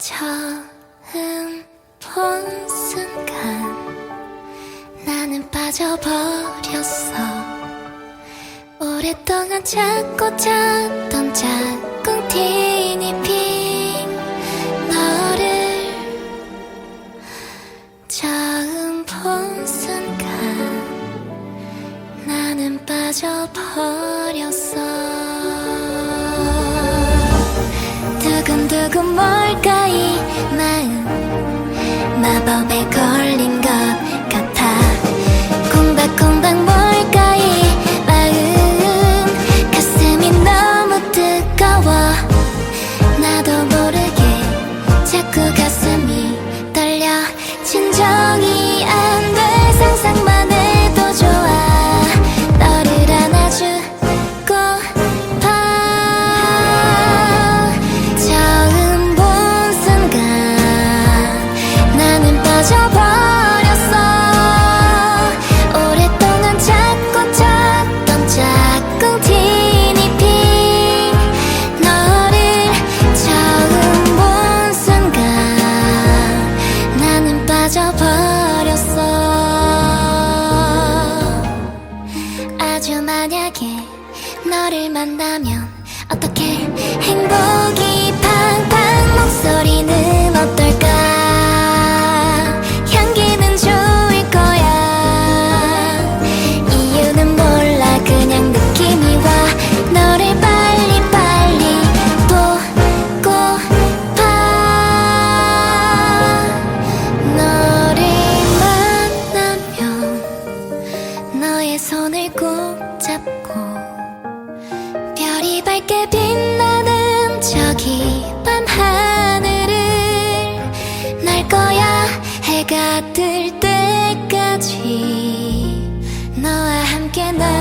처음 본 순간 나는 빠져버렸어. 오랫동안 찾고 찾던 짝꿍 티니핑 너를 처음 본 순간 나는 빠져버렸어 빠져버렸어. 오랫동안 찾고 찾던 짝꿍 티니핑. 너를 처음 본 순간 나는 빠져버렸어. 아주 만약에 너를 만나면 어떻게 행복이 너의 손을 꼭 잡고 별이 밝게 빛나는 저기 밤 하늘을 날 거야 해가 뜰 때까지 너와 함께 날